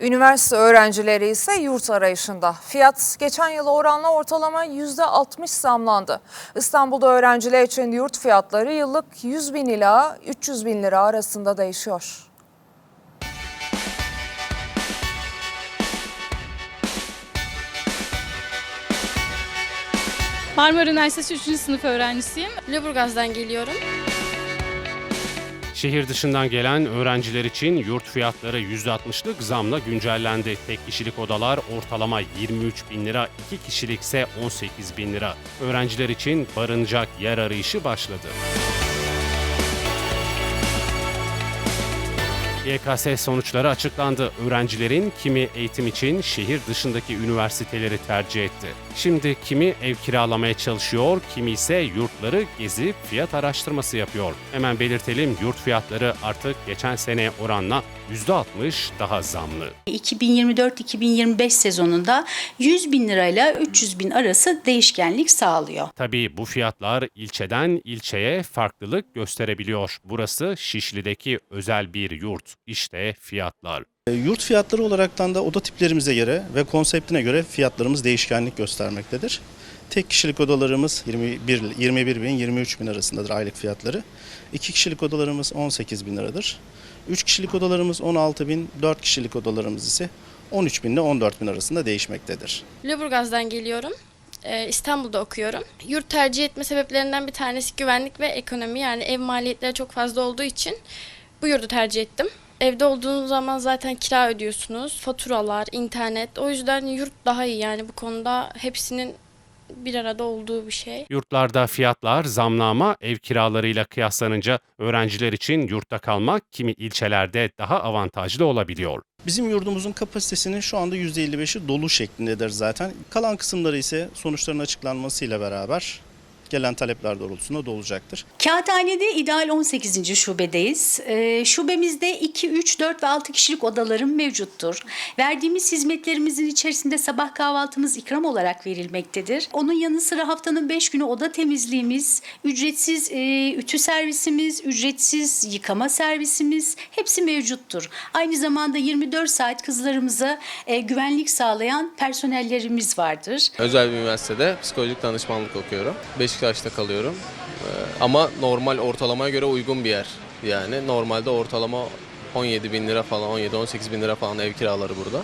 Üniversite öğrencileri ise yurt arayışında. Fiyat geçen yıla oranla ortalama %60 zamlandı. İstanbul'da öğrenciler için yurt fiyatları yıllık 100 bin ila 300 bin lira arasında değişiyor. Marmara Üniversitesi 3. sınıf öğrencisiyim. Lüleburgaz'dan geliyorum. Şehir dışından gelen öğrenciler için yurt fiyatları %60'lık zamla güncellendi. Tek kişilik odalar ortalama 23 bin lira, iki kişilikse 18 bin lira. Öğrenciler için barınacak yer arayışı başladı. YKS sonuçları açıklandı. Öğrencilerin kimi eğitim için şehir dışındaki üniversiteleri tercih etti. Şimdi kimi ev kiralamaya çalışıyor, kimi ise yurtları gezip fiyat araştırması yapıyor. Hemen belirtelim yurt fiyatları artık geçen sene oranla %60 daha zamlı. 2024-2025 sezonunda 100 bin lirayla 300 bin arası değişkenlik sağlıyor. Tabii bu fiyatlar ilçeden ilçeye farklılık gösterebiliyor. Burası Şişli'deki özel bir yurt. İşte fiyatlar. E, Yurt fiyatları olaraktan da oda tiplerimize göre ve konseptine göre fiyatlarımız değişkenlik göstermektedir. Tek kişilik odalarımız 21, 21 bin 23 bin arasındadır aylık fiyatları. İki kişilik odalarımız 18 bin liradır. Üç kişilik odalarımız 16 bin, dört kişilik odalarımız ise 13 bin ile 14 bin arasında değişmektedir. Lüleburgaz'dan geliyorum. Ee, İstanbul'da okuyorum. Yurt tercih etme sebeplerinden bir tanesi güvenlik ve ekonomi. Yani ev maliyetleri çok fazla olduğu için bu yurdu tercih ettim. Evde olduğunuz zaman zaten kira ödüyorsunuz, faturalar, internet. O yüzden yurt daha iyi yani bu konuda hepsinin bir arada olduğu bir şey. Yurtlarda fiyatlar zamlı ama ev kiralarıyla kıyaslanınca öğrenciler için yurtta kalmak kimi ilçelerde daha avantajlı olabiliyor. Bizim yurdumuzun kapasitesinin şu anda %55'i dolu şeklindedir zaten. Kalan kısımları ise sonuçların açıklanmasıyla beraber gelen talepler doğrultusunda dolacaktır. Kağıthane'de ideal 18. şubedeyiz. Ee, şubemizde 2, 3, 4 ve 6 kişilik odalarım mevcuttur. Verdiğimiz hizmetlerimizin içerisinde sabah kahvaltımız ikram olarak verilmektedir. Onun yanı sıra haftanın 5 günü oda temizliğimiz, ücretsiz e, ütü servisimiz, ücretsiz yıkama servisimiz hepsi mevcuttur. Aynı zamanda 24 saat kızlarımıza e, güvenlik sağlayan personellerimiz vardır. Özel bir üniversitede psikolojik danışmanlık okuyorum. Beşiktaş'ta kalıyorum. Ee, Ama normal ortalamaya göre uygun bir yer. Yani normalde ortalama 17 bin lira falan, 17-18 bin lira falan ev kiraları burada.